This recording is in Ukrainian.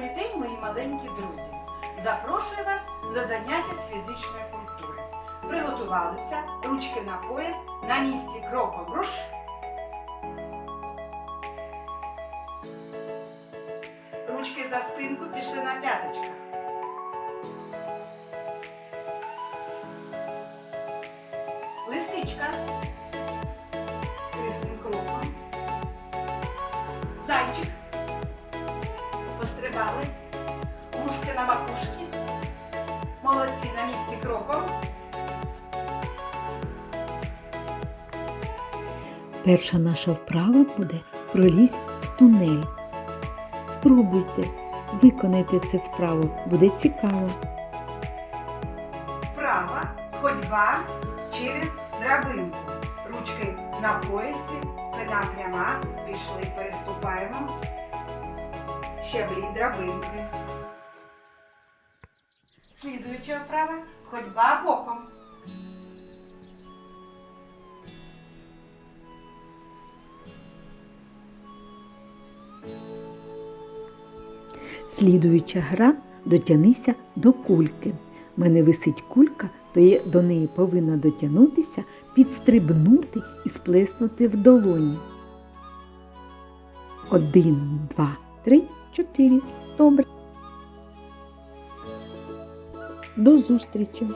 Добрий день, мої маленькі друзі! Запрошую вас на заняття з фізичної культури. Приготувалися, ручки на пояс, на місці кроком руш. Ручки за спинку пішли на п'яточках. Лисичка з крісним кроком. Зайчик. Пострибали. Вушки на макушки. Молодці на місці кроком. Перша наша вправа буде пролізь в тунель. Спробуйте, виконайте це вправо, буде цікаво. Вправа, ходьба через драбинку. Ручки на поясі, спина пряма. Пішли, переступаємо. Щеблі драбинки. Слідуюча вправа ходьба боком. Слідуюча гра дотянися до кульки. У мене висить кулька, то до неї повинна дотягнутися, підстрибнути і сплеснути в долоні. Один, два, три, чотири. Добре. До зустрічі!